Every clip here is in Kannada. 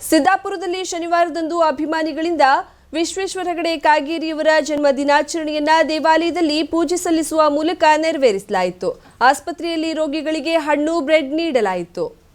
ಸಿದ್ದಾಪುರದಲ್ಲಿ ಶನಿವಾರದಂದು ಅಭಿಮಾನಿಗಳಿಂದ ವಿಶ್ವೇಶ್ವರ ಹೆಗಡೆ ಕಾಗೇರಿಯವರ ಜನ್ಮ ದಿನಾಚರಣೆಯನ್ನ ದೇವಾಲಯದಲ್ಲಿ ಪೂಜೆ ಸಲ್ಲಿಸುವ ಮೂಲಕ ನೆರವೇರಿಸಲಾಯಿತು. ಆಸ್ಪತ್ರೆಯಲ್ಲಿ ರೋಗಿಗಳಿಗೆ ಹಣ್ಣು, ಬ್ರೆಡ್ ನೀಡಲಾಯಿತು.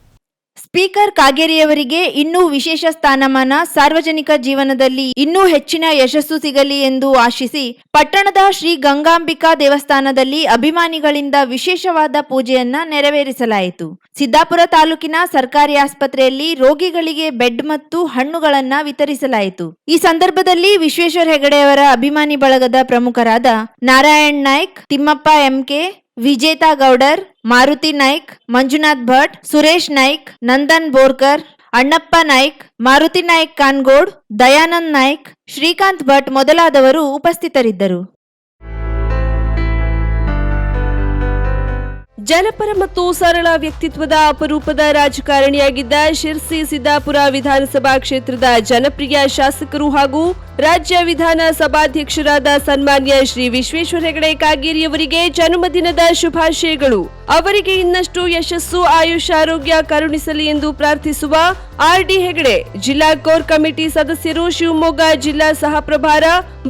ಸ್ಪೀಕರ್ ಕಾಗೇರಿಯವರಿಗೆ ಇನ್ನೂ ವಿಶೇಷ ಸ್ಥಾನಮಾನ, ಸಾರ್ವಜನಿಕ ಜೀವನದಲ್ಲಿ ಇನ್ನೂ ಹೆಚ್ಚಿನ ಯಶಸ್ಸು ಸಿಗಲಿ ಎಂದು ಆಶಿಸಿ, ಪಟ್ಟಣದ ಶ್ರೀ ಗಂಗಾಂಬಿಕಾ ದೇವಸ್ಥಾನದಲ್ಲಿ ಅಭಿಮಾನಿಗಳಿಂದ ವಿಶೇಷವಾದ ಪೂಜೆಯನ್ನ ನೆರವೇರಿಸಲಾಯಿತು. ಸಿದ್ದಾಪುರ ತಾಲೂಕಿನ ಸರ್ಕಾರಿ ಆಸ್ಪತ್ರೆಯಲ್ಲಿ ರೋಗಿಗಳಿಗೆ ಬೆಡ್ ಮತ್ತು ಹಣ್ಣುಗಳನ್ನ ವಿತರಿಸಲಾಯಿತು. ಈ ಸಂದರ್ಭದಲ್ಲಿ ವಿಶ್ವೇಶ್ವರ ಹೆಗಡೆಯವರ ಅಭಿಮಾನಿ ಬಳಗದ ಪ್ರಮುಖರಾದ ನಾರಾಯಣ್ ನಾಯ್ಕ್, ತಿಮ್ಮಪ್ಪ ಎಂಕೆ ವಿಜೇತಾ ಗೌಡರ್, ಮಾರುತಿ ನಾಯ್ಕ್, ಮಂಜುನಾಥ್ ಭಟ್, ಸುರೇಶ್ ನಾಯ್ಕ್, ನಂದನ್ ಬೋರ್ಕರ್, ಅಣ್ಣಪ್ಪ ನಾಯ್ಕ್, ಮಾರುತಿ ನಾಯ್ಕ್ ಕಾನ್ಗೋಡ್, ದಯಾನಂದ್ ನಾಯ್ಕ್, ಶ್ರೀಕಾಂತ್ ಭಟ್ ಮೊದಲಾದವರು ಉಪಸ್ಥಿತರಿದ್ದರು. ಜನಪರ ಮತ್ತು ಸರಳ ವ್ಯಕ್ತಿತ್ವದ ಅಪರೂಪದ ರಾಜಕಾರಣಿಯಾಗಿದ್ದ ಶಿರ್ಸಿ ಸಿದ್ದಾಪುರ ವಿಧಾನಸಭಾ ಕ್ಷೇತ್ರದ ಜನಪ್ರಿಯ ಶಾಸಕರು ಹಾಗೂ ರಾಜ್ಯ ವಿಧಾನ ಸಭಾಧ್ಯಕ್ಷರಾದ ಸನ್ಮಾನ್ಯ ಶ್ರೀ ವಿಶ್ವೇಶ್ವರ ಹೆಗಡೆ ಕಾಗೇರಿಯವರಿಗೆ ಜನ್ಮದಿನದ ಶುಭಾಶಯಗಳು. ಅವರಿಗೆ ಇನ್ನಷ್ಟು ಯಶಸ್ಸು, ಆಯುಷ್, ಆರೋಗ್ಯ ಕರುಣಿಸಲಿ ಎಂದು ಪ್ರಾರ್ಥಿಸುವ ಆರ್ಡಿ ಹೆಗಡೆ, ಜಿಲ್ಲಾ ಕೋರ್ ಕಮಿಟಿ ಸದಸ್ಯರು ಶಿವಮೊಗ್ಗ ಜಿಲ್ಲಾ ಸಹ ಪ್ರಭಾರ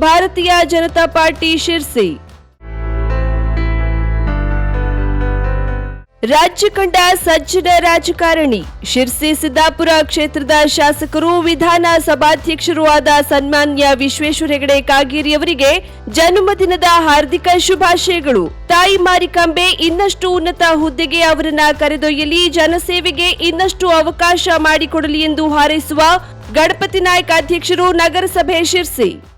ಭಾರತೀಯ ಜನತಾ ಪಾರ್ಟಿ ಶಿರ್ಸಿ. ರಾಜ್ಯ ಕಂಡ ಸಜ್ಜನ ರಾಜಕಾರಣಿ ಶಿರ್ಸಿ ಸಿದ್ದಾಪುರ ಕ್ಷೇತ್ರದ ಶಾಸಕರು ವಿಧಾನ ಸಭಾಧ್ಯಕ್ಷರೂ ಆದ ಸನ್ಮಾನ್ಯ ವಿಶ್ವೇಶ್ವರ ಹೆಗಡೆ ಕಾಗೇರಿಯವರಿಗೆ ಜನ್ಮದಿನದ ಹಾರ್ದಿಕ ಶುಭಾಶಯಗಳು. ತಾಯಿ ಮಾರಿಕಾಂಬೆ ಇನ್ನಷ್ಟು ಉನ್ನತ ಹುದ್ದೆಗೆ ಅವರನ್ನ ಕರೆದೊಯ್ಯಲಿ, ಜನಸೇವೆಗೆ ಇನ್ನಷ್ಟು ಅವಕಾಶ ಮಾಡಿಕೊಡಲಿ ಎಂದು ಹಾರೈಸುವ ಗಣಪತಿ ನಾಯಕ ಅಧ್ಯಕ್ಷರು ನಗರಸಭೆ ಶಿರ್ಸಿ.